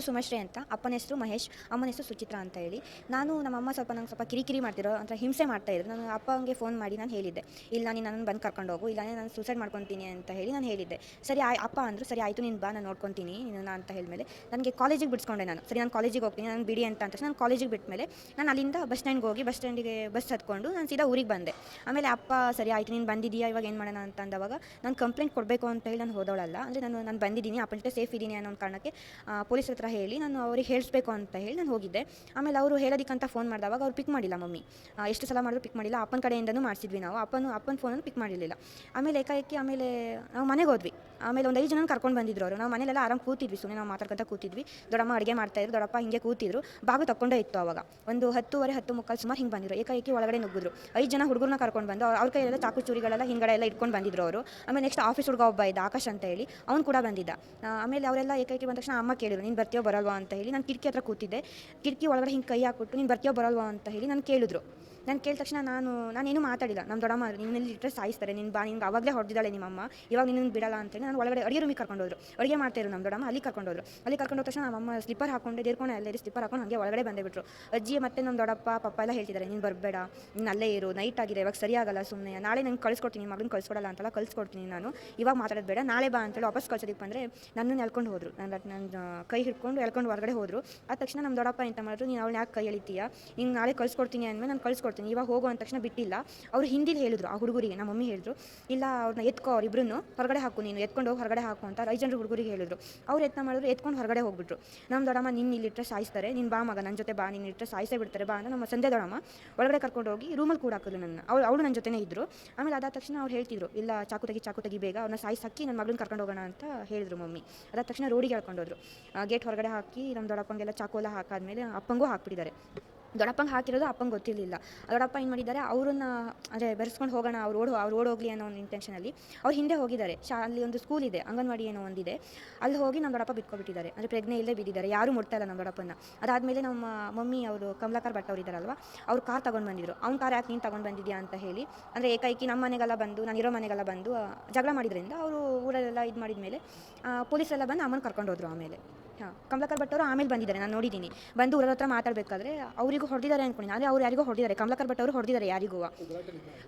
ಹೆಸರು ಸುಮಶ್ರೀ ಅಂತ, ಅಪ್ಪನ ಹೆಸರು ಮಹೇಶ್, ಅಮ್ಮನ ಹೆಸರು ಸುಚಿತ್ರ ಅಂತ ಹೇಳಿ. ನಾನು ನಮ್ಮಮ್ಮ ಸ್ವಲ್ಪ ನಂಗೆ ಸ್ವಲ್ಪ ಕಿರಿಕಿರಿ ಮಾಡ್ತಿರೋ ಅಂತ ಹಿಂಸೆ ಮಾಡ್ತಾ ಇದ್ರು. ನಾನು ಅಪ್ಪಂಗೆ ಫೋನ್ ಮಾಡಿ ನಾನು ಹೇಳಿದ್ದೆ, ಇಲ್ಲ ನೀನು ನನ್ನನ್ನು ಬಂದು ಕರ್ಕೊಂಡು ಹೋಗು ಇಲ್ಲ ನಾನು ಸೂಸೈಡ್ ಮಾಡ್ಕೊತೀನಿ ಅಂತ ಹೇಳಿ ನಾನು ಹೇಳಿದ್ದೆ. ಸರಿ ಆಯ್, ಅಪ್ಪ ಅಂದರು, ಸರಿ ಆಯಿತು ನೀನು ಬಾ, ನಾನು ನೋಡ್ಕೊತೀನಿ ನಾನು ಅಂತ ಹೇಳಿದ್ಮೇಲೆ ನನಗೆ ಕಾಲೇಜಿಗೆ ಬಿಡಿಸ್ಕೊಂಡೆ ನಾನು. ಸರಿ ನಾನು ಕಾಲೇಜಿಗೆ ಹೋಗ್ತೀನಿ ನಾನು ಬಿಡಿ ಅಂತ ಅಂತ ನಾನು ಕಾಲೇಜಿಗೆ ಬಿಟ್ಮೇಲೆ ನಾನು ಅಲ್ಲಿಂದ ಬಸ್ ಸ್ಟ್ಯಾಂಡ್ಗೆ ಹೋಗಿ ಬಸ್ ಸ್ಟ್ಯಾಂಡಿಗೆ ಬಸ್ ಹತ್ಕೊಂಡು ನಾನು ಸೀದಾ ಊರಿಗೆ ಬಂದೆ. ಆಮೇಲೆ ಅಪ್ಪ, ಸರಿ ಆಯಿತು, ನೀನು ಬಂದಿದ್ದೀಯಾ, ಇವಾಗ ಏನು ಮಾಡೋಣ ಅಂತ ಅಂದವಾಗ ನಾನು ಕಂಪ್ಲೇಂಟ್ ಕೊಡಬೇಕು ಅಂತ ಹೇಳಿ ನಾನು ಹೋದವಳಲ್ಲ, ಅಂದರೆ ನಾನು ನಾನು ಬಂದಿದ್ದೀನಿ, ಅಪ್ಪನ ಸೇಫ್ ಇದ್ದೀನಿ ಅನ್ನೋ ಕಾರಣಕ್ಕೆ ಪೊಲೀಸ್ ಹತ್ರ ಹೇಳಿ ನಾನು ಅವ್ರಿಗೆ ಹೇಳಿಸ್ಬೇಕು ಅಂತ ಹೇಳಿ ನಾನು ಹೋಗಿದ್ದೆ. ಆಮೇಲೆ ಅವರು ಹೇಳೋದಕ್ಕಂತ ಫೋನ್ ಮಾಡಿದವಾಗ ಅವ್ರು ಪಿಕ್ ಮಾಡಿಲ್ಲ ಮಮ್ಮಿ. ಎಷ್ಟು ಸಲ ಮಾಡಿದ್ರು ಪಿಕ್ ಮಾಡಿಲ್ಲ. ಅಪ್ಪನ ಕಡೆಯಿಂದನೂ ಮಾಡಿಸಿದ್ವಿ ನಾವು. ಅಪ್ಪನು, ಅಪ್ಪನ ಫೋನನ್ನು ಪಿಕ್ ಮಾಡಿರಲಿಲ್ಲ ಆಮೇಲೆ ಏಕಾಏಕಿ ಆಮೇಲೆ ನಾವು ಮನೆಗೆ ಹೋದ್ವಿ. ಆಮೇಲೆ ಒಂದು ಐದು ಜನ ಕರ್ಕೊಂಡು ಬಂದಿದ್ರು ಅವರು. ನಾವು ಮನೇಲೆಲ್ಲ ಆರಾಮ್ ಕೂತಿದ್ವಿ. ಸುಮ್ಮನೆ ನಾವು ಮಾತಾಡ್ಕೊಂತ ಕೂತಿದ್ವಿ. ದೊಡ್ಡಮ್ಮ ಅಡುಗೆ ಮಾಡ್ತಾಯಿದ್ರು ದೊಡ್ಡಪ್ಪ ಹಿಂಗೆ ಕೂತಿದ್ರು. ಬಾಗು ತಗೊಂಡೇ ಇತ್ತು ಅವಾಗ. ಒಂದು ಹತ್ತುವರೆ ಹತ್ತು ಮುಕ್ಕಾಲು ಸುಮಾರು ಹಿಂಗೆ ಬಂದಿದ್ರು. ಏಕಾಏಕಿ ಒಳಗಡೆ ನುಗ್ಗಿದ್ರು. ಐದು ಜನ ಹುಡುಗರನ್ನ ಕರ್ಕೊಂಡು ಬಂದು ಅವ್ರ ಕೈಯೆಲ್ಲ ಚಾಕು ಚೂರಿಗಳೆಲ್ಲ ಹಿಂಗಡೆ ಎಲ್ಲ ಇಟ್ಕೊಂಡು ಬಂದಿದ್ರು ಅವರು. ಆಮೇಲೆ ನೆಕ್ಸ್ಟ್ ಆಫೀಸ್ ಹುಡುಗ ಒಬ್ಬ ಇದ್ದ, ಆಕಾಶ್ ಅಂತ ಹೇಳಿ. ಅವ್ನು ಕೂಡ ಬಂದಿದ್ದ. ಆಮೇಲೆ ಅವರೆಲ್ಲ ಏಕಾಏಕಿ ಬಂದ ತಕ್ಷಣ ಅಮ್ಮ ಕೇಳಿದ್ರು, ನೀನು ಬರ್ತೀಯೋ ಬರಲ್ವಾ ಅಂತ ಹೇಳಿ ನಾನು ಕಿಟಕಿ ಹತ್ರ ಕೂತಿದ್ದೆ. ಕಿಟಕಿ ಒಳಗಡೆ ಹಿಂಗೆ ಕೈ ಹಾಕ್ಬಿಟ್ಟು ನೀನು ಬರ್ತೀಯೋ ಬರಲ್ವಾ ಅಂತ ಹೇಳಿ ನಾನು ಕೇಳಿದ್ರು. ನಾನು ಕೇಳಿದ ತಕ್ಷಣ ನಾನು, ನಾನೇನು ಮಾತಾಡಿಲ್ಲ. ನಮ್ಮ ದೊಡ್ಡಮ್ಮ ನಿನ್ನಲ್ಲಿ ಇಟ್ಟರೆ ಸಾಯಿಸ್ತಾರೆ ನಿನ್ನ ಬಾ, ನಿನ್ಗೆ ಅವಾಗಲೇ ಹೊಡೆದಿದ್ದಾಳೆ ನಿಮ್ಮಮ್ಮ. ಇವಾಗ ನಿನ್ನನ್ನು ಬಿಡಲ್ಲ ಅಂತೇಳಿ ನಾನು ಒಳಗಡೆ ಅಡುಗೆ ರೂಮಿಗೆ ಕರ್ಕೊಂಡು ಹೋದ್ರು. ಅಡುಗೆ ಮಾಡ್ತಾಯಿರು ನಮ್ಮ ದೊಡ್ಡಮ್ಮ. ಅಲ್ಲಿ ಕರ್ಕೊಂಡು ಹೋದ್ರು. ಅಲ್ಲಿ ಕರ್ಕೊಂಡು ಹೋದ ತಕ್ಷಣ ನಮ್ಮಮ್ಮ ಸ್ಲಿಪ್ಪರ್ ಹಾಕೊಂಡು ದೇರ್ಕೊಂಡು ಅಲ್ಲೇ ಸ್ಲಿಪ್ಪರ್ ಹಾಕೊಂಡು ಹಾಗೆ ಒಳಗಡೆ ಬಂದೇ ಬಿಟ್ರು ಅಜ್ಜಿ ಮತ್ತೆ ನಮ್ಮ ದೊಡ್ಡಪ್ಪ, ಪಪ್ಪ ಎಲ್ಲ ಹೇಳ್ತಿದ್ದಾರೆ, ನೀನು ಬರಬೇಡ, ನೀನು ಅಲ್ಲೇ ಇರು ನೈಟ್ ಆಗಿದೆ, ಇವಾಗ ಸರಿಯಾಗಲ್ಲ ಸುಮ್ಮನೆ ನಾಳೆ ನಂಗೆ ಕಳಿಸ್ಕೊಡ್ತೀನಿ ಮಗನ ಕಳಿಸ್ಕೊಡಲ್ಲ ಅಂತೆಲ್ಲ ಕಳಿಸ್ಕೊಡ್ತೀನಿ ನಾನು. ಇವಾಗ ಮಾತಾಡೋದು ಬೇಡ, ನಾಳೆ ಬಾ ಅಂತೇಳಿ ವಾಪಸ್ ಕಳ್ಸೋದಕ್ಕೆ ಬಂದರೆ ನನ್ನನ್ನು ಎಳ್ಕೊಂಡು ಹೋದ್ರು. ನನ್ನ ನನ್ನ ಕೈ ಹಿಡ್ಕೊಂಡು ಎಳ್ಕೊಂಡು ಹೊರಗಡೆ ಹೋದ್ರು. ಆ ತಕ್ಷಣ ನಮ್ಮ ದೊಡ್ಡಪ್ಪ ಎಂತ ಮಾಡಿದ್ರು, ನೀನು ಅವಳು ಯಾಕೆ ಕೈ ಎಳಿತೀಯ? ನೀನು ನಾಳೆ ಕಳ್ಸ್ಕೊಡ್ತೀನಿ ಅಂದಮೇಲೆ ನಾನು ಕಳಿಸ್ಕೊಡ್ತೀನಿ. ಇವಾಗ ಹೋಗೋ ಅಂದ ತಕ್ಷಣ ಬಿಟ್ಟಿಲ್ಲ. ಅವ್ರು ಹಿಂದಿಲಿ ಹೇಳಿದ್ರು, ಆ ಹುಡುಗರಿಗೆ, ನಮ್ಮ ಮಮ್ಮಿ ಹೇಳಿದ್ರು, ಇಲ್ಲ ಅವ್ರನ್ನ ಎತ್ಕೋ ಅವ್ರಿಬ್ರು ಹೊರಗಡೆ ಹಾಕು ನೀನು, ಎತ್ಕೊಂಡು ಹೋಗಿ, ಹೊರಗಡೆ ಹಾಕು ಅಂತ ಐದು ಜನರು ಹುಡುಗರಿಗೆ ಹೇಳಿದ್ರು. ಅವ್ರು ಯತ್ನ ಮಾಡಿದ್ರು, ಎತ್ಕೊಂಡು ಹೊರಗಡೆ ಹೋಗ್ಬಿಟ್ರು. ನಮ್ಮ ದೊಡ್ಡಮ್ಮ ನಿನ್ನ ಇಲ್ಲಿಟ್ಟರೆ ಸಾಯಿಸ್ತಾರೆ ನಿನ್ನ ಬಾ ಮಗ ನನ್ನ ಜೊತೆ ಬಾ ನಿನ್ನ ಇಟ್ಟರೆ ಸಾಯಿಸೇ ಬಿಡ್ತಾರೆ, ಬಾ ಅಂತ ನಮ್ಮ ಸಂಜೆ ದೊಡ್ಡಮ್ಮ ಒಳಗಡೆ ಕರ್ಕೊಂಡು ಹೋಗಿ ರೂಮಲ್ಲಿ ಕೂಡ ಹಾಕಿದ್ರು ನನ್ನ. ಅವ್ರು ಅವಳು ನನ್ನ ಜೊತೆನೇ ಇದ್ದರು ಆಮೇಲೆ ಅದಾದ ತಕ್ಷಣ ಅವ್ರು ಹೇಳ್ತಿದ್ರು, ಇಲ್ಲ, ಚಾಕು ತೆಗಿ ಚಾಕು ತೆಗಿ, ಬೇಗ ಅವ್ರನ್ನ ಸಾಯಿಸಿ, ಹಾಕಿ ನನ್ನ ಮಗಳನ್ನ ಕರ್ಕೊಂಡು ಹೋಗೋಣ ಅಂತ ಹೇಳಿದ್ರು ಮಮ್ಮಿ. ಅದಾದ ತಕ್ಷಣ ರೋಡಿಗೆ ಹೇಳ್ಕೊಂಡೋದ್ರು ಗೇಟ್ ಹೊರಗಡೆ ಹಾಕಿ ನಮ್ಮ ದೊಡ್ಡಪ್ಪಂಗೆಲ್ಲ ಚಾಕು ಎಲ್ಲ ಹಾಕಾದ್ಮೇಲೆ ಅಪ್ಪಂಗೂ ಹಾಕ್ಬಿಟ್ಟಿದ್ದಾರೆ. ದೊಡ್ಡಪ್ಪಂಗೆ ಹಾಕಿರೋದು ಅಪ್ಪಂಗೆ ಗೊತ್ತಿರಲಿಲ್ಲ. ದೊಡ್ಡಪ್ಪ ಏನು ಮಾಡಿದ್ದಾರೆ, ಅವ್ರನ್ನ ಅಂದರೆ ಬೆರೆಸ್ಕೊಂಡು ಹೋಗೋಣ, ಅವ್ರು ಓಡ್, ಅವ್ರು ಓಡೋಗ್ಲಿ ಅನ್ನೋ ಒಂದು ಇಂಟೆನ್ಷನಲ್ಲಿ ಅವ್ರು ಹಿಂದೆ ಹೋಗಿದ್ದಾರೆ. ಶಾ, ಅಲ್ಲಿ ಒಂದು ಸ್ಕೂಲ್ ಇದೆ, ಅಂಗನವಾಡಿ ಏನೋ ಒಂದಿದೆ. ಅಲ್ಲಿ ಹೋಗಿ ನಮ್ಮ ದೊಡ್ಡಪ್ಪ ಬಿಟ್ಕೊಬಿಟ್ಟಿದ್ದಾರೆ. ಅಂದರೆ ಪ್ರಜ್ಞೆ ಇಲ್ಲೇ ಬಿದ್ದಿದ್ದಾರೆ. ಯಾರೂ ಮುಟ್ತಾ ಇಲ್ಲ ನಮ್ಮ ದೊಡ್ಡಪ್ಪನ ಅದಾದಮೇಲೆ ನಮ್ಮ ಮಮ್ಮಿ, ಅವರು ಕಮಲಾಕರ್ ಭಟ್ ಅವ್ರು ಇದ್ದಾರಲ್ವ, ಅವ್ರು ಕಾರ್ ತೊಗೊಂಡು ಬಂದಿದ್ರು. ಅವ್ನ ಕಾರ್ ಯಾಕೆ ನೀನು ತೊಗೊಂಡು ಬಂದಿದ್ಯಾ ಅಂತ ಹೇಳಿ, ಅಂದರೆ ಏಕೈಕಿ ನಮ್ಮ ಮನೆಗೆಲ್ಲ ಬಂದು, ನಾನು ಇರೋ ಮನೆಗೆಲ್ಲ ಬಂದು ಜಗಳ ಮಾಡಿದ್ರಿಂದ ಅವರು ಊರಲ್ಲೆಲ್ಲ ಇದು ಮಾಡಿದ ಮೇಲೆ ಪೊಲೀಸೆಲ್ಲ ಬಂದು ಅಮ್ಮನ ಕರ್ಕೊಂಡು ಹೋದ್ರು ಆಮೇಲೆ. ಹಾಂ, ಕಮಲಾಕರ್ ಭಟ್ ಅವರು ಆಮೇಲೆ ಬಂದಿದ್ದಾರೆ, ನಾನು ನೋಡಿದ್ದೀನಿ. ಬಂದು ಊರ ಹತ್ರ ಮಾತಾಡಬೇಕಾದ್ರೆ ಅವರಿಗೂ ಹೊಡೆದಿದ್ದಾರೆ ಅಂದ್ಕೊಂಡಿದ್ದೀನಿ ಅಂದರೆ ಅವ್ರು ಯಾರಿಗೂ ಹೊಡೆದಿದ್ದಾರೆ. ಕಮಲಾಕರ್ ಭಟ್ ಅವರು ಹೊಡೆದಿದ್ದಾರೆ ಯಾರಿಗೂ.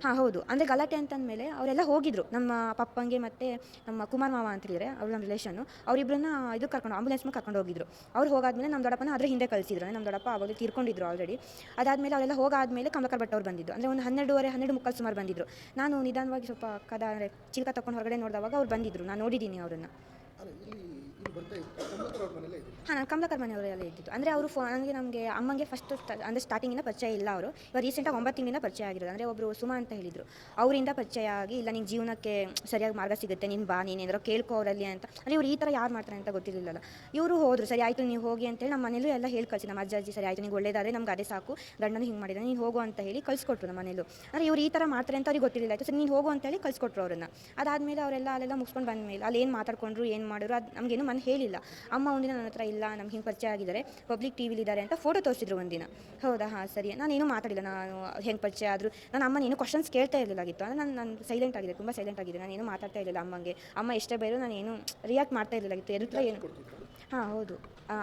ಹಾಂ, ಹೌದು. ಅಂದರೆ ಗಲಾಟೆ ಅಂತಂದಮೇಲೆ ಅವರೆಲ್ಲ ಹೋಗಿದ್ರು. ನಮ್ಮ ಪಪ್ಪಂಗೆ ಮತ್ತು ನಮ್ಮ ಕುಮಾರ್ ಮಾವ ಅಂತ ಹೇಳಿದರೆ ಅವ್ರು ನಮ್ಮ ರಿಲೇಷನ್ನು ಅವರಿಬ್ಬರನ್ನ ಇದು ಕರ್ಕೊಂಡು ಆಂಬುಲೆನ್ಸ್ ಮೇಲೆ ಕರ್ಕೊಂಡು ಹೋಗಿದ್ರು. ಅವ್ರು ಹೋಗಾದ್ಮೇಲೆ ನಮ್ಮ ದೊಡ್ಡಪ್ಪನ ಅದ್ರ ಹಿಂದೆ ಕಳಿಸಿದ್ರು. ನಮ್ಮ ದೊಡ್ಡಪ್ಪ ಅವಾಗಲೇ ತೀರ್ಕೊಂಡಿದ್ರು ಆಲ್ರೆಡಿ ಅದಾದಮೇಲೆ ಅವರೆಲ್ಲ ಹೋಗಾದ್ಮೇಲೆ ಕಮಲಾಕರ್ ಭಟ್ ಅವ್ರು ಬಂದಿದ್ದು ಅಂದರೆ ಒಂದು ಹನ್ನೆರಡುವರೆ, ಹನ್ನೆರಡು ಮುಕ್ಕಾಲು ಸುಮಾರು ಬಂದಿದ್ರು. ನಾನು ನಿಧಾನವಾಗಿ ಸ್ವಲ್ಪ ಕದ, ಅಂದರೆ ಚಿಲ್ಕ ತಕೊಂಡು ಹೊರಗಡೆ ನೋಡಿದಾಗ ಅವ್ರು ಬಂದಿದ್ರು. ನಾನು ನೋಡಿದ್ದೀನಿ ಅವರನ್ನು. ಅಲ್ಲ ಇಲ್ಲಿ ಇಲ್ಲಿ ಬರ್ತಾ ಇತ್ತು ಕಮಲಾಕರ್ ಅವ್ರ ಮನೇಲೇ ಇದ್ದೀವಿ ಹಾಂ, ನಾನು ಕಮಲಾಕರ್ ಮನೆಯವರೆಲ್ಲ ಇದ್ದಿದ್ದು. ಅಂದರೆ ಅವರು ಫೋ ನನಗೆ ನಮಗೆ ಅಮ್ಮಂಗೆ ಫಸ್ಟ್ ಅಂದರೆ ಸ್ಟಾರ್ಟಿಂಗಿಂದ ಪರಿಚಯ ಇಲ್ಲ ಅವರು. ಇವಾಗ ರೀಸೆಂಟಾಗಿ ಒಂಬತ್ತು ತಿಂಗಳಿಂದ ಪರಿಚಯ ಆಗಿರೋದು. ಅಂದರೆ ಒಬ್ಬರು ಸುಮಾ ಅಂತ ಹೇಳಿದರು. ಅವರಿಂದ ಪರಿಚಯ ಆಗಿ, ಇಲ್ಲ ನಿನ್ನ ಜೀವನಕ್ಕೆ ಸರಿಯಾಗಿ ಮಾರ್ಗ ಸಿಗುತ್ತೆ, ನೀನು ಬಾ, ನೀನು ಏನಾದ್ರು ಕೇಳ್ಕೋ ಅವರಲ್ಲಿ ಅಂತ. ಅಂದರೆ ಇವರು ಈ ಥರ ಯಾರು ಮಾಡ್ತಾರೆ ಅಂತ ಗೊತ್ತಿರಲಿಲ್ಲ ಇವರು ಹೋದರು, ಸರಿ ಆಯಿತು, ನೀವು ಹೋಗಿ ಅಂತೇಳಿ ನಮ್ಮ ಮನೇಲೂ ಎಲ್ಲ ಹೇಳಿ ಕಳಿಸಿ, ನಮ್ಮ ಅಜ್ಜ, ಅಜ್ಜಿ ಸರಿ ಆಯಿತು, ನೀವು ಒಳ್ಳೇದಾದರೆ ನಮ್ಗೆ ಅದೇ ಸಾಕು. ಗಂಡನ ಹಿಂಗೆ ಮಾಡಿದ್ರೆ ನೀನು ಹೋಗು ಅಂತ ಹೇಳಿ ಕಳಿಸ್ಕೊಟ್ರು ನಮ್ಮ ಮನೇಲೂ ಅಂದರೆ ಇವರು ಈ ಥರ ಮಾಡ್ತಾರೆ ಅಂತ ಅವ್ರಿಗೆ ಗೊತ್ತಿರಲಿಲ್ಲ. ಆಯಿತು, ಸರಿ, ನೀನು ಹೋಗು ಅಂತೇಳಿ ಕಳಿಸ್ಕೊಟ್ರು ಅವ್ರನ್ನ. ಅದಾದಮೇಲೆ ಅವರೆಲ್ಲ ಅಲ್ಲೆಲ್ಲ ಮುಗಿಸ್ಕೊಂಡು ಬಂದಮೇಲೆ ಅಲ್ಲಿ ಏನು ಮಾತಾಡ್ಕೊಂಡ್ರು, ಏನು ಮಾಡಿದ್ರು, ಅದು ನಮಗೇನು ಮನೆ ಹೇಳಿಲ್ಲ. ಅಮ್ಮ ಒಂದಿನ ನನ್ನ ಹತ್ರ ಇಲ್ಲ ನಮ್ಗೆ ಹಿಂಗೆ ಪರಿಚಯ ಆಗಿದ್ದಾರೆ ಪಬ್ಲಿಕ್ ಟಿ ವಿಲಿದ್ದಾರೆ ಅಂತ ಫೋಟೋ ತೋರಿಸಿದ್ರು ಒಂದಿನ. ಹೌದಾ? ಹಾಂ ಸರಿ. ನಾನೇನು ಮಾತಾಡಿಲ್ಲ. ನಾನು ಹೆಂಗೆ ಪರಿಚಯ ಆದರೂ ನಾನು ಅಮ್ಮ ಏನು ಕ್ವಶನ್ಸ್ ಕೇಳ್ತಾ ಇರಲಿಲ್ಲಾಗಿತ್ತು. ಅಂದರೆ ನಾನು ನಾನು ಸೈಲೆಂಟ್ ಆಗಿದೆ ತುಂಬ ಸೈಲೆಂಟ್ ಆಗಿದೆ. ನಾನು ಏನು ಮಾತಾಡ್ತಾ ಇರಲಿಲ್ಲ ಅಮ್ಮಂಗೆ. ಅಮ್ಮ ಎಷ್ಟೇ ಬೇರೆ ನಾನು ಏನು ರಿಯಾಕ್ಟ್ ಮಾಡ್ತಾ ಇರಲಿಲ್ಲಾಗಿತ್ತು. ಎದುರು ಏನು ಹಾಂ ಹೌದು.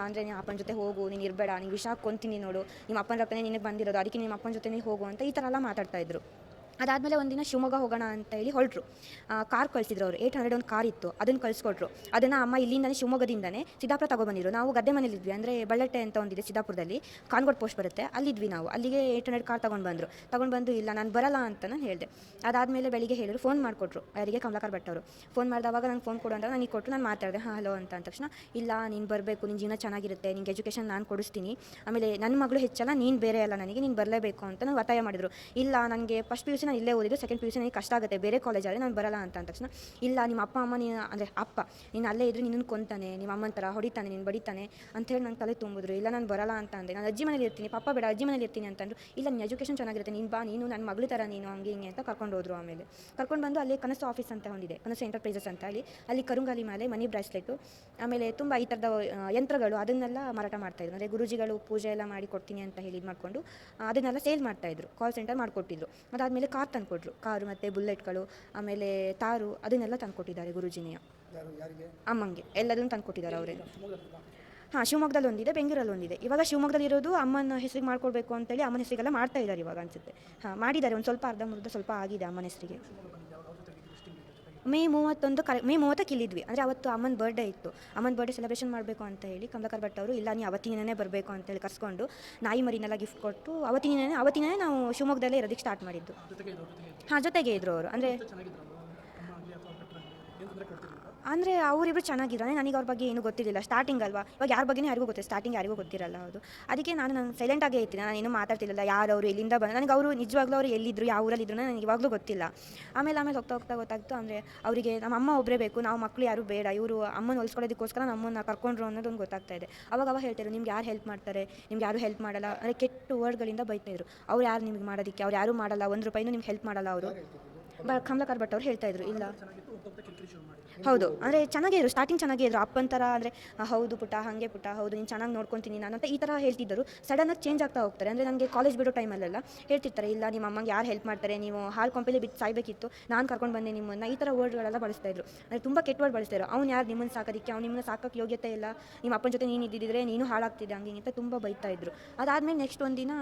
ಅಂದರೆ ನಿಮ್ಮ ಅಪ್ಪನ ಜೊತೆ ಹೋಗು ನೀನು ಇರಬೇಡ ನೀನು ವಿಷ ಕೊಂತೀನಿ ನೋಡು. ನಿಮ್ಮ ಅಪ್ಪನ ರೊಕ್ಕನೇ ನಿನಗೆ ಬಂದಿರೋದು ಅದಕ್ಕೆ ನಿಮ್ಮ ಅಪ್ಪನ ಜೊತೆ ಹೋಗು ಅಂತ ಈ ಥರ ಎಲ್ಲ ಮಾತಾಡ್ತಾ ಇದ್ರು. ಅದಾದಮೇಲೆ ಒಂದಿನ ಶಿವಮೊಗ್ಗ ಹೋಗೋಣ ಅಂತ ಹೇಳಿ ಹೊರಟ್ರು. ಕಾರ್ ಕಳಿಸಿದ್ರು ಅವರು. ಏಯ್ಟ್ ಹಂಡ್ರೆಡ್ ಒಂದು ಕಾರ್ ಇತ್ತು. ಅದನ್ನು ಕಳಿಸ್ಕೊಟ್ರು. ಅದನ್ನು ಅಮ್ಮ ಇಲ್ಲಿಂದನೇ ಶಿವಮೊಗ್ಗದಿಂದನೇ ಸಿದ್ದಾಪುರ ತಗೊಬಂದಿದ್ರು ನಾವು ಗದ್ದೆ ಮನೇಲಿದ್ವಿ ಅಂದರೆ ಬಳ್ಳಟ್ಟೆ ಅಂತ ಒಂದಿದೆ ಸಿದ್ದಾಪುರದಲ್ಲಿ. ಕಾನ್ಗೋಡ್ ಪೋಸ್ಟ್ ಬರುತ್ತೆ. ಅಲ್ಲಿದ್ವಿ ನಾವು. ಅಲ್ಲಿಗೆ ಏಯ್ಟ್ ಹಂಡ್ರೆಡ್ ಕಾರ್ ತೊಗೊಂಡು ಬಂದರು. ತೊಗೊಂಡು ಬಂದು ಇಲ್ಲ, ನಾನು ಬರಲ್ಲ ಅಂತ ನಾನು ಹೇಳಿದೆ. ಅದಾದಮೇಲೆ ಬೆಳಿಗ್ಗೆ ಹೇಳಿದ್ರು ಫೋನ್ ಮಾಡಿಕೊಟ್ರು. ಯಾರಿಗೆ? ಕಮಲಾಕರ್ ಭಟ್ ಫೋನ್ ಮಾಡಿದಾಗ ನಂಗೆ ಫೋನ್ ಕೊಡು ಅಂತ ನನಗೆ ಕೊಟ್ಟರು ನಾನು ಮಾತಾಡಿದೆ, ಹಾಂ ಹಲೋ ಅಂತ ಅಂದ ತಕ್ಷಣ, ಇಲ್ಲ, ನೀನು ಬರಬೇಕು. ನಿನ್ನ ಜೀವನ ಚೆನ್ನಾಗಿರುತ್ತೆ. ನಿಂಗೆ ಎಜುಕೇಷನ್ ನಾನು ಕೊಡಿಸ್ತೀನಿ. ಆಮೇಲೆ ನನ್ನ ಮಗಳು ಹೆಚ್ಚಲ್ಲ, ನೀನು ಬೇರೆ ಅಲ್ಲ ನನಗೆ. ನೀನು ಬರಲೇಬೇಕು ಅಂತ ನಾನು ಒತ್ತಾಯ ಮಾಡಿದ್ರು. ಇಲ್ಲ ನನಗೆ ಫಸ್ಟ್ ಪಿ ಯು ಸಿ ನಾನು ಇಲ್ಲೇ ಓದಿದ್ದು ಸೆಕೆಂಡ್ ಪಿ ಯು ಸಿ ನನಗೆ ಕಷ್ಟ ಆಗುತ್ತೆ. ಬೇರೆ ಕಾಲೇಜಲ್ಲಿ ನಾನು ಬರಲ್ಲ ಅಂತ ಅಂದ ತಕ್ಷಣ, ಇಲ್ಲ, ನಿಮ್ಮ ಅಪ್ಪ, ಅಮ್ಮ ನೀನು, ಅಂದರೆ ಅಪ್ಪ, ನೀನು ಅಲ್ಲೇ ಇದ್ರೆ ನಿನ್ನನ್ನು ಕೊಂತಾನೆ, ನಿಮ್ಮ ಅಮ್ಮನ ಥರ ಹೊಡಿತಾನೆ, ನೀನು ಬಡಿತಾನೆ ಅಂತೇಳಿ ನಂಗೆ ತಲೆ ತುಂಬಿದ್ರು. ಇಲ್ಲ, ನಾನು ಬರಲ್ಲ ಅಂತ ಅಂದೆ. ನಾನು ಅಜ್ಜಿ ಮನೇಲಿ ಇರ್ತೀನಿ, ಪಪ್ಪ ಬೇಡ, ಅಜ್ಜಿ ಮನೇಲಿ ಇರ್ತೀನಿ ಅಂತಂದ್ರು ಇಲ್ಲ, ನಿನ್ನ ಎಜುಕೇಷನ್ ಚೆನ್ನಾಗಿರುತ್ತೆ, ನೀನು ಬಾ, ನೀನು ನನ್ನ ಮಗಳ ಥರ ನೀನು, ಹಂಗೆ, ಹಿಂಗೆ ಅಂತ ಕರ್ಕೊಂಡು ಆಮೇಲೆ. ಕರ್ಕೊಂಡು ಬಂದು ಅಲ್ಲಿ ಕನಸು ಆಫೀಸ್ ಅಂತ ಹೊಂದಿದೆ ಕನಸು ಎಂಟರ್ಪ್ರೈಸಸ್ ಅಂತ ಹೇಳಿ ಅಲ್ಲಿ ಕರುಂಗಾಲಿ ಮಾಲೆ ಮನಿ ಬ್ರಾಸ್ಲೆಟು ಆಮೇಲೆ ತುಂಬ ಈ ಥರದ ಯಂತ್ರಗಳು ಅದನ್ನೆಲ್ಲ ಮಾರಾಟ ಮಾಡ್ತಾಯಿದ್ರು ಅಂದರೆ ಗುರುಜಿಗಳು ಪೂಜೆ ಎಲ್ಲ ಮಾಡಿ ಕೊಡ್ತೀನಿ ಅಂತ ಹೇಳಿ ಇದು ಮಾಡಿಕೊಂಡು ಅದನ್ನೆಲ್ಲ ಸೇಲ್ ಮಾಡ್ತಾಯಿದ್ರು ಕಾಲ್ ಸೆಂಟರ್ ಮಾಡಿಕೊಟ್ಟಿದ್ರು. ಅದಾದಮೇಲೆ ಕಾರ್ ತಂದುಕೊಟ್ರು. ಕಾರು ಮತ್ತು ಬುಲೆಟ್ಗಳು ಆಮೇಲೆ ತಾರು ಅದನ್ನೆಲ್ಲ ತಂದುಕೊಟ್ಟಿದ್ದಾರೆ ಗುರುಜಿನಿಯ. ಅಮ್ಮಂಗೆ. ಎಲ್ಲದನ್ನು ತಂದುಕೊಟ್ಟಿದ್ದಾರೆ ಅವರೇ. ಹಾಂ ಶಿವಮೊಗ್ಗದಲ್ಲಿ ಒಂದಿದೆ ಬೆಂಗಳೂರಲ್ಲಿ ಒಂದಿದೆ. ಇವಾಗ ಶಿವಮೊಗ್ಗದಲ್ಲಿ ಇರೋದು ಅಮ್ಮನ ಹೆಸರಿಗೆ ಮಾಡ್ಕೊಳ್ಬೇಕು ಅಂತೇಳಿ ಅಮ್ಮನ ಹೆಸರಿಗೆಲ್ಲ ಮಾಡ್ತಾ ಇದ್ದಾರೆ ಇವಾಗ ಅನಿಸುತ್ತೆ. ಹಾಂ ಮಾಡಿದ್ದಾರೆ ಒಂದು ಸ್ವಲ್ಪ ಅರ್ಧ ಮುರ್ಧ ಸ್ವಲ್ಪ ಆಗಿದೆ ಅಮ್ಮನ ಹೆಸರಿಗೆ. ಮೇ ಮೂವತ್ತೊಂದು ಕರೆ ಮೇ ಮೂವತ್ತಕ್ಕೆ ಇಲ್ಲಿದ್ವಿ. ಅಂದರೆ ಅವತ್ತು ಅಮ್ಮನ ಬರ್ಡೇ ಇತ್ತು. ಅಮ್ಮನ ಬರ್ಡೇ ಸೆಲೆಬ್ರೇಷನ್ ಮಾಡಬೇಕು ಅಂತ ಹೇಳಿ ಕಮಲಾಕರ್ ಭಟ್ ಅವರು ಇಲ್ಲ ನೀವು ಅವತ್ತಿನೇ ಬರಬೇಕು ಅಂತೇಳಿ ಕರ್ಸ್ಕೊಂಡು ನಾಯಿ ಮರಿನೆಲ್ಲ ಗಿಫ್ಟ್ ಕೊಟ್ಟು ಅವತ್ತಿನೇ ಅವತ್ತಿನೇ ನಾವು ಶಿವಮೊಗ್ಗದಲ್ಲೇ ಇರೋದಕ್ಕೆ ಸ್ಟಾರ್ಟ್ ಮಾಡಿದ್ದು. ಹಾಂ ಜೊತೆಗೆ ಇದ್ರು ಅವರು. ಅಂದರೆ ಅಂದರೆ ಅವರಿಬ್ರು ಚೆನ್ನಾಗಿದ್ದಾರೆ ನನಗೆ ಅವ್ರ ಬಗ್ಗೆ ಏನೂ ಗೊತ್ತಿರಲಿಲ್ಲ. ಸ್ಟಾರ್ಟಿಂಗ್ ಅಲ್ವಾ? ಇವಾಗ ಯಾರ ಬಗ್ಗೆ ಯಾರಿಗೂ ಗೊತ್ತಿಲ್ಲ. ಸ್ಟಾರ್ಟಿಂಗ್ ಯಾರಿಗೂ ಗೊತ್ತಿರಲ್ಲ ಅದು ಅದಕ್ಕೆ ನಾನು ನಾನು ಸೈಲೆಂಟಾಗೇ ಇರ್ತೀನಿ. ನಾನು ಏನೂ ಮಾತಾಡ್ತಿಲ್ಲ ಯಾರು ಅವರು ಎಲ್ಲಿಂದ ಬಂದು, ನನಗೆ ಅವರು ನಿಜವಾಗ್ಲೂ ಅವರು ಎಲ್ಲಿದ್ರು, ಯಾವ ಊರಲ್ಲಿದ್ರು ನನಗೆ ಇವಾಗಲೂ ಗೊತ್ತಿಲ್ಲ. ಆಮೇಲೆ ಆಮೇಲೆ ಹೋಗ್ತಾ ಹೋಗ್ತಾ ಗೊತ್ತಾಗ್ತು ಅಂದರೆ ಅವರಿಗೆ ನಮ್ಮ ಅಮ್ಮ ಒಬ್ಬರೇ ಬೇಕು. ನಾವು ಮಕ್ಕಳು ಯಾರು ಬೇಡ. ಇವರು ಅಮ್ಮನ ಹೊಲಿಸ್ಕೊಳ್ಳೋದಕ್ಕೋಸ್ಕರ ನಮ್ಮನ್ನು ಕರ್ಕೊಂಡ್ರು ಅನ್ನೋದೊಂದು ಗೊತ್ತಾಗ್ತಾ ಇದೆ. ಅವಾಗ ಅವಾಗ ಹೇಳ್ತಾರೆ ನಿಮ್ಗೆ ಯಾರು ಹೆಲ್ಪ್ ಮಾಡ್ತಾರೆ? ನಿಮ್ಗೆ ಯಾರು ಹೆಲ್ಪ್ ಮಾಡಲ್ಲ? ಅಂದರೆ ಕೆಟ್ಟ ವರ್ಡ್ಗಳಿಂದ ಬೈತಿದ್ರು ಅವ್ರು ಯಾರು ನಿಮ್ಗೆ ಮಾಡೋದಕ್ಕೆ? ಅವ್ರು ಯಾರೂ ಮಾಡಲ್ಲ? ಒಂದು ರೂಪಾಯಿನೂ ನಿಮ್ಗೆ ಹೆಲ್ಪ್ ಮಾಡಲ್ಲ ಅವರು. ಬ, ಕಮಲಕರ್ ಭಟ್ ಅವ್ರು ಹೇಳ್ತಾ ಇದ್ರು. ಇಲ್ಲ. ಹೌದು. ಅಂದರೆ ಚೆನ್ನಾಗೇ ಇದ್ರು ಸ್ಟಾರ್ಟಿಂಗ್ ಚೆನ್ನಾಗೇ ಇದ್ರು ಅಪ್ಪನ ಥರ ಅಂದರೆ ಹೌದು ಪುಟ್ಟ, ಹಾಗೆ ಪುಟ್ಟ, ಹೌದು, ನೀನು ಚೆನ್ನಾಗಿ ನೋಡ್ಕೊತೀನಿ ನಾನು ಅಂತ ಈ ಥರ ಹೇಳ್ತಿದ್ದರು. ಸಡನ್ನಾಗಿ ಚೇಂಜ್ ಆಗ್ತಾ ಹೋಗ್ತಾರೆ. ಅಂದರೆ ನನಗೆ ಕಾಲೇಜ್ ಬಿಡೋ ಟೈಮಲ್ಲೆಲ್ಲ ಹೇಳ್ತಿರ್ತಾರೆ, ಇಲ್ಲ, ನಿಮ್ಮ ಅಮ್ಮಂಗೆ ಯಾರು ಹೆಲ್ಪ್ ಮಾಡ್ತಾರೆ? ನೀವು ಹಾಲು ಕೊಂಪೆಲಿ ಬಿದ್ದು ಸಾಯ್ಬೇಕಿತ್ತು. ನಾನು ಕರ್ಕೊಂಡು ಬಂದೆ ನಿಮ್ಮನ್ನು. ಈ ಥರ ವರ್ಡ್ಗಳೆಲ್ಲ ಬಳಸ್ತಾ ಇದ್ರು. ಅಂದರೆ ತುಂಬ ಕೆಟ್ಟ ವರ್ಡ್ ಬಳಸ್ತಾ ಇರೋ ಅವ್ನು ಯಾರು ನಿಮ್ಮನ್ನು ಸಾಕೋದಕ್ಕೆ? ಅವ್ನು ನಿಮ್ಮನ್ನು ಸಾಕಕ್ಕೆ ಯೋಗ್ಯತೆ ಇಲ್ಲ. ನಿಮ್ಮ ಅಪ್ಪನ ಜೊತೆ ನೀನು ಇದ್ದಿದ್ರೆ ನೀನು ಹಾಳಾಗ್ತಿದ್ದೆ, ಹಂಗೆ ಅಂತ ತುಂಬ ಬೈತಾ ಇದ್ರು. ಅದಾದಮೇಲೆ ನೆಕ್ಸ್ಟ್ ಒಂದಿನ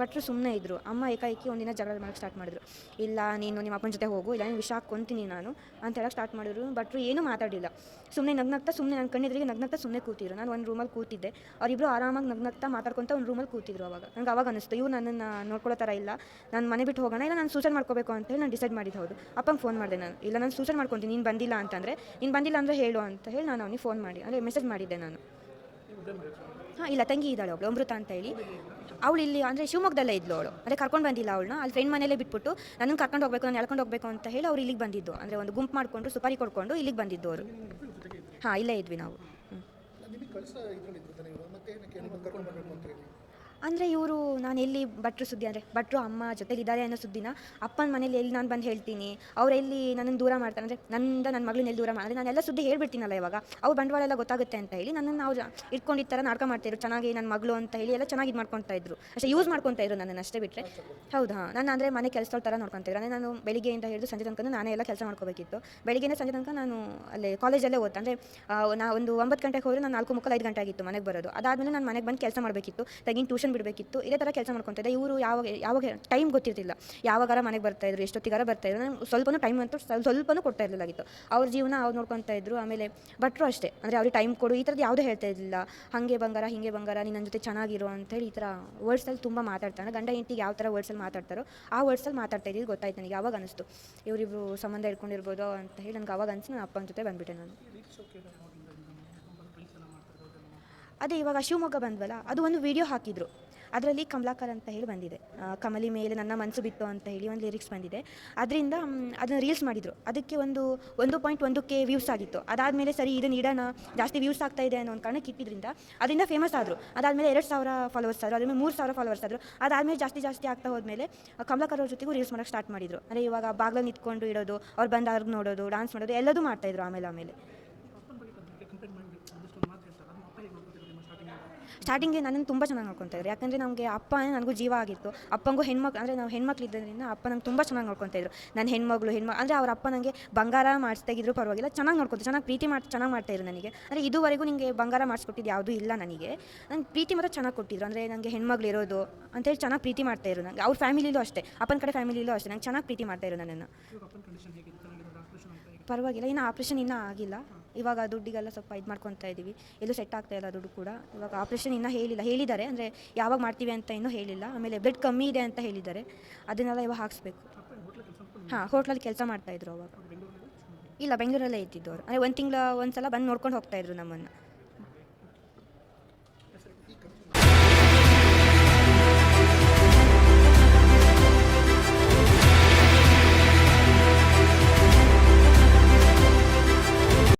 ಭಟ್ರು ಸುಮ್ಮನೆ ಇದ್ದರು ಅಮ್ಮ ಏಕಾಏಕಿ ಒಂದಿನ ಜಗಳ ಮಾಡಕ್ಕೆ ಸ್ಟಾರ್ಟ್ ಮಾಡಿದ್ರು. ಇಲ್ಲ, ನೀನು ನಿಮ್ಮ ಅಪ್ಪನ ಜೊತೆ ಹೋಗು. ಇಲ್ಲ, ನೀನು ವಿಷ ಹಾಕ್ಕೊಂತೀನಿ ನಾನು ಅಂತ ಹೇಳಕ್ಕೆ ಸ್ಟಾರ್ಟ್ ಮಾಡಿದ್ರು. ಭಟ್ರು ಏನೂ ಮಾತಾಡಿಲ್ಲ ಸುಮ್ಮನೆ ನಗ್ನಗ್ತಾ ಸುಮ್ಮನೆ ನನ್ನ ಕಣ್ಣಿದ್ರಿಗೆ ನಗ್ನಗ್ತಾ ಸುಮ್ಮನೆ ಕೂತಿದ್ರು. ನಾನು ಒಂದು ರೂಮಲ್ಲಿ ಕೂತಿದ್ದೆ. ಅವರಿಬ್ಬರು ಆರಾಮಾಗಿ ನಗ್ನಗ್ತಾ ಮಾತಾಡ್ಕೊಂತ ಒಂದು ರೂಮಲ್ಲಿ ಕೂತಿದ್ರು ಅವಾಗ. ನಂಗೆ ಅವಾಗ ಅನಿಸ್ತು, ಇವ್ರು ನನ್ನನ್ನು ನೋಡ್ಕೊಳ್ಳೋ ಥರ ಇಲ್ಲ. ನಾನು ಮನೆ ಬಿಟ್ಟು ಹೋಗೋಣ, ಇಲ್ಲ ನಾನು ಸೂಚನೆ ಮಾಡ್ಕೋಬೇಕು ಅಂತ ಹೇಳಿ ನಾನು ಡಿಸೈಡ್ ಮಾಡಿದ್ದು ಹೌದು. ಅಪ್ಪಂಗೆ ಫೋನ್ ಮಾಡಿದೆ ನಾನು. ಇಲ್ಲ, ನಾನು ಸೂಚನೆ ಮಾಡ್ಕೊತೀನಿ, ನೀನು ಬಂದಿಲ್ಲ ಅಂತಂದರೆ, ನೀನು ಬಂದಿಲ್ಲ ಅಂದರೆ ಹೇಳು ಅಂತ ಹೇಳಿ ನಾನು ಅವನಿಗೆ ಫೋನ್ ಮಾಡಿ, ಅಂದರೆ ಮೆಸೇಜ್ ಮಾಡಿದ್ದೆ ನಾನು. ಹಾಂ, ಇಲ್ಲ, ತಂಗಿ ಇದ್ದಾಳೆ ಒಬ್ಳು, ಅಮೃತ ಅಂತ ಹೇಳಿ. ಅವಳು ಇಲ್ಲಿ, ಅಂದರೆ ಶಿವಮೊಗ್ಗದಲ್ಲೇ ಇದ್ಲು ಅವಳು. ಅಂದರೆ ಕರ್ಕೊಂಡು ಬಂದಿಲ್ಲ ಅವಳನ್ನ. ಅಲ್ಲಿ ಫ್ರೆಂಡ್ ಮನೆಯಲ್ಲೇ ಬಿಟ್ಬಿಟ್ಟು, ನನ್ನನ್ನು ಕರ್ಕೊಂಡು ಹೋಗ್ಬೇಕು ನಾನು ಎಳ್ಕೊಂಡು ಹೋಗ್ಬೇಕು ಅಂತ ಹೇಳಿ ಅವ್ರು ಇಲ್ಲಿಗೆ ಬಂದಿದ್ದು. ಅಂದರೆ ಒಂದು ಗುಂಪು ಮಾಡಿಕೊಂಡು, ಸುಪಾರಿ ಕೊಡ್ಕೊಂಡು ಇಲ್ಲಿಗೆ ಬಂದಿದ್ದು ಅವರು. ಹಾಂ, ಇಲ್ಲೇ ಇದ್ವಿ ನಾವು. ಅಂದರೆ ಇವರು, ನಾನು ಎಲ್ಲಿ ಭಟ್ರು ಸುದ್ದಿ, ಅಂದರೆ ಭಟ್ರು ಅಮ್ಮ ಜೊತೆಲಿದ್ದಾರೆ ಅನ್ನೋ ಸುದ್ದಿನ ಅಪ್ಪನ ಮನೇಲಿ ಎಲ್ಲಿ ನಾನು ಬಂದು ಹೇಳ್ತೀನಿ, ಅವ್ರು ಎಲ್ಲಿ ನನ್ನನ್ನು ದೂರ ಮಾಡ್ತಾರೆ ಅಂದರೆ ನನ್ನಿಂದ ನನ್ನ ಮಗಳನ್ನ ಎಲ್ಲಿ ದೂರ ಮಾಡಿದ್ರೆ ನಾನೆಲ್ಲ ಸುದ್ದಿ ಹೇಳ್ಬಿಡ್ತೀನಲ್ಲ ಇವಾಗ. ಅವ್ರು ಬಂಡವಾಳ ಎಲ್ಲ ಗೊತ್ತಾಗುತ್ತೆ ಅಂತ ಹೇಳಿ ನನ್ನನ್ನು ಅವ್ರು ಇಟ್ಕೊಂಡು ಈ ಥರ ನಾಟಕ ಮಾಡ್ತಾಯಿದ್ರು ಚೆನ್ನಾಗಿ ನನ್ನ ಮಗಳು ಅಂತ ಹೇಳಿ ಎಲ್ಲ ಚೆನ್ನಾಗಿ ಇದು ಇದ್ರು. ಅಷ್ಟೇ ಯೂಸ್ ಮಾಡ್ಕೊತಾ ಇದ್ರು ನನ್ನನ್ನು ಅಷ್ಟೇ ಬಿಟ್ಟರೆ ಹೌದಾ ನಾನು ಅಂದರೆ ಮನೆ ಕೆಲಸದ ಥರ ನೋಡ್ಕೊತಾ ಇದ್ರು. ಅಂದರೆ ನಾನು ಬೆಳಿಗ್ಗೆಯಿಂದ ಹಿಡಿದು ಸಂಜೆ ತನಕ ನಾನೇ ಎಲ್ಲ ಕೆಲಸ ಮಾಡ್ಕೋಬೇಕಿತ್ತು. ಬೆಳಿಗ್ಗೆಯಿಂದ ಸಂಜೆ ತನಕ ನಾನು ಅಲ್ಲಿ ಕಾಲೇಜಲ್ಲೇ ಓದ್ತಾ, ಅಂದರೆ ನಾ ಒಂದು ಒಂಬತ್ತು ಗಂಟೆಗೆ ಹೋದರೆ ನಾನು ನಾಲ್ಕು ಮುಕ್ಕಲು ಐದು ಗಂಟೆ ಆಗಿತ್ತು ಮನೆಗೆ ಬರೋದು. ಅದಾದಮೇಲೆ ನಾನು ಮನೆಗೆ ಬಂದು ಕೆಲಸ ಮಾಡಬೇಕಿತ್ತು. ತೆಗಿನ ಟ್ಯೂಷನ್ ಬಿಡಬೇಕಿತ್ತು. ಇದೇ ಥರ ಕೆಲಸ ಮಾಡ್ಕೊತಿದ್ದೆ. ಇವರು ಯಾವಾಗ ಯಾವಾಗ ಟೈಮ್ ಗೊತ್ತಿರ್ತಿಲ್ಲ. ಯಾವಾಗಾರ ಮನೆಗೆ ಬರ್ತಾ ಇದ್ರು, ಎಷ್ಟೊತ್ತಿಗಾರ ಬರ್ತಾ ಇದ್ರು ನಾನು ಸ್ವಲ್ಪನೂ ಟೈಮ್ ಅಂತೂ ಸ್ವಲ್ಪ ಸ್ವಲ್ಪನೂ ಕೊಡ್ತಾ ಇರಲಿಲ್ಲಾಗಿತ್ತು. ಅವ್ರ ಜೀವನ ಅವ್ರು ನೋಡ್ಕೊತಾ ಇದ್ರು, ಆಮೇಲೆ ಭಟ್ರು ಅಷ್ಟೇ. ಅಂದರೆ ಅವ್ರಿಗೆ ಟೈಮ್ ಕೊಡು, ಈ ಥರದ್ದು ಯಾವುದೇ ಹೇಳ್ತಾ ಇರಲಿಲ್ಲ. ಹಾಗೆ ಬಂಗಾರ, ಹೀಗೆ ಬಂಗಾರ, ನೀನು ನನ್ನ ಜೊತೆ ಚೆನ್ನಾಗಿರೋ ಅಂತೇಳಿ ಈ ಥರ ವರ್ಡ್ಸಲ್ಲಿ ತುಂಬ ಮಾತಾಡ್ತಾನೆ ಗಂಡ ಹೆಂಡತಿಗೆ ಯಾವ ಥರ ವರ್ಡ್ಸಲ್ಲಿ ಮಾತಾಡ್ತಾರೋ, ಆ ವರ್ಡ್ಸಲ್ಲಿ ಮಾತಾಡ್ತಾ ಇದ್ದೀವಿ ಗೊತ್ತಾಯ್ತು ನನಗೆ. ಯಾವಾಗ ಅನಿಸ್ತು? ಇವರಿಬ್ರು ಸಂಬಂಧ ಇಟ್ಕೊಂಡಿರ್ಬೋದು ಅಂತ ಹೇಳಿ ನನಗೆ ಅವಾಗ ಅನಿಸಿ ನನ್ನ ಅಪ್ಪನ ಜೊತೆ ಬಂದುಬಿಟ್ಟೆ ನಾನು. ಅದೇ ಇವಾಗ ಶಿವಮೊಗ್ಗ ಬಂದ್ವಲ್ಲ, ಅದು ಒಂದು ವಿಡಿಯೋ ಹಾಕಿದ್ರು. ಅದರಲ್ಲಿ ಕಮಲಾಕರ್ ಅಂತ ಹೇಳಿ ಬಂದಿದೆ. ಕಮಲಿ ಮೇಲೆ ನನ್ನ ಮನಸ್ಸು ಬಿತ್ತು ಅಂತ ಹೇಳಿ ಒಂದು ಲಿರಿಕ್ಸ್ ಬಂದಿದೆ. ಅದರಿಂದ ಅದನ್ನು ರೀಲ್ಸ್ ಮಾಡಿದರು. ಅದಕ್ಕೆ ಒಂದು ಒಂದು ಪಾಯಿಂಟ್ ಒಂದು ಕೆ ವ್ಯೂಸ್ ಆಗಿತ್ತು. ಅದಾದಮೇಲೆ ಸರಿ ಇದನ್ನು ಇಡೋಣ, ಜಾಸ್ತಿ ವ್ಯೂಸ್ ಆಗ್ತಾ ಇದೆ ಅನ್ನೋ ಒಂದು ಕಾರಣಕ್ಕೆ ಇಟ್ಟಿದ್ರಿಂದ ಅದರಿಂದ ಫೇಮಸ್ ಆದರು. ಅದಾದಮೇಲೆ ಎರಡು ಸಾವಿರ ಫಾಲೋವರ್ಸ್ ಆದರು ಅದಾದಮೇಲೆ ಮೂರು ಸಾವಿರ ಫಾಲೋವರ್ಸ್ ಆದರು. ಅದಾದಮೇಲೆ ಜಾಸ್ತಿ ಜಾಸ್ತಿ ಆಗ್ತಾ ಹೋದ್ಮೇಲೆ ಕಮಲಾಕರ್ ಅವ್ರ ಜೊತೆಗೂ ರೀಲ್ಸ್ ಮಾಡೋಕ್ಕೆ ಸ್ಟಾರ್ಟ್ ಮಾಡಿದರು. ಅಂದರೆ ಇವಾಗ ಬಾಗ್ಲಲ್ಲಿ ನಿಂತ್ಕೊಂಡು ಇಡೋದು, ಅವ್ರು ಬಂದಾಗ ನೋಡೋದು ಡಾನ್ಸ್ ಮಾಡೋದು, ಎಲ್ಲದೂ ಮಾಡ್ತಾಯಿದ್ರು ಆಮೇಲೆ ಆಮೇಲೆ. ಸ್ಟಾರ್ಟಿಂಗ್ಗೆ ನನ್ನನ್ನು ತುಂಬ ಚೆನ್ನಾಗಿ ನೋಡ್ಕೊತಾ ಇದ್ರು. ಯಾಕಂದರೆ ನಮಗೆ ಅಪ್ಪ ನನಗೂ ಜೀವ ಆಗಿತ್ತು. ಅಪ್ಪಂಗೂ ಹೆಣ್ಮಕ್ಳು ಅಂದರೆ ನಾವು ಹೆಣ್ಮಕ್ಳು ಇದ್ದರಿಂದ ಅಪ್ಪ ನಂಗೆ ತುಂಬ ಚೆನ್ನಾಗಿ ನೋಡ್ಕೊತಾ ಇದ್ರು. ನನ್ನ ಹೆಣ್ಮಗಳು ಹೆಣ್ಮ ಅಂದರೆ ಅವ್ರ ಅಪ್ಪ ನನಗೆ ಬಂಗಾರ ಮಾಡಿಸ್ದಾಗಿದ್ರು ಪರವಾಗಿಲ್ಲ ಚೆನ್ನಾಗಿ ನೋಡ್ಕೊತಾರೆ ಚೆನ್ನಾಗಿ ಪ್ರೀತಿ ಮಾಡಿ ಚೆನ್ನಾಗಿ ಮಾಡ್ತಾಯಿದ್ರು ನನಗೆ. ಅಂದರೆ ಇದುವರೆಗೂ ನಿಮಗೆ ಬಂಗಾರ ಮಾಡಿಸ್ಕೊಟ್ಟಿದ್ದು ಯಾವುದೂ ಇಲ್ಲ ನನಗೆ. ನಂಗೆ ಪ್ರೀತಿ ಮಾತ್ರ ಚೆನ್ನಾಗಿ ಕೊಟ್ಟಿದ್ರು. ಅಂದರೆ ನನಗೆ ಹೆಣ್ಮಗಳು ಇರೋದು ಅಂತೇಳಿ ಚೆನ್ನಾಗಿ ಪ್ರೀತಿ ಮಾಡ್ತಾಯಿದ್ರು ನನಗೆ ಅವ್ರ ಫ್ಯಾಮಿಲಿಲೂ ಅಷ್ಟೇ. ಅಪ್ಪನ ಕಡೆ ಫ್ಯಾಮಿಲಿಲೂ ಅಷ್ಟೇ. ನಂಗೆ ಚೆನ್ನಾಗಿ ಪ್ರೀತಿ ಮಾಡ್ತಾಯಿದ್ರು ನನ್ನನ್ನು. ಪರವಾಗಿಲ್ಲ. ಇನ್ನು ಆಪ್ರೇಷನ್ ಇನ್ನೂ ಆಗಿಲ್ಲ. ಇವಾಗ ದುಡ್ಡಿಗೆಲ್ಲ ಸ್ವಲ್ಪ ಇದು ಮಾಡ್ಕೊತಾ ಇದ್ದೀವಿ ಎಲ್ಲೂ ಸೆಟ್ ಆಗ್ತಾ ಇಲ್ಲ ದುಡ್ಡು ಕೂಡ. ಇವಾಗ ಆಪ್ರೇಷನ್ ಇನ್ನೂ ಹೇಳಿಲ್ಲ. ಹೇಳಿದ್ದಾರೆ. ಅಂದರೆ ಯಾವಾಗ ಮಾಡ್ತೀವಿ ಅಂತ ಇನ್ನೂ ಹೇಳಿಲ್ಲ. ಆಮೇಲೆ ಬ್ಲಡ್ ಕಮ್ಮಿ ಇದೆ ಅಂತ ಹೇಳಿದ್ದಾರೆ. ಅದನ್ನೆಲ್ಲ ಇವಾಗ ಹಾಕಿಸ್ಬೇಕು. ಹಾಂ ಹೋಟ್ಲಲ್ಲಿ ಕೆಲಸ ಮಾಡ್ತಾಯಿದ್ರು ಅವಾಗ. ಇಲ್ಲ, ಬೆಂಗಳೂರಲ್ಲೇ ಇದ್ದಿದ್ದು ಅವರು ಅಂದರೆ ಒಂದು ತಿಂಗಳ ಒಂದು ಸಲ ಬಂದು ನೋಡ್ಕೊಂಡು ಹೋಗ್ತಾಯಿದ್ರು ನಮ್ಮನ್ನು.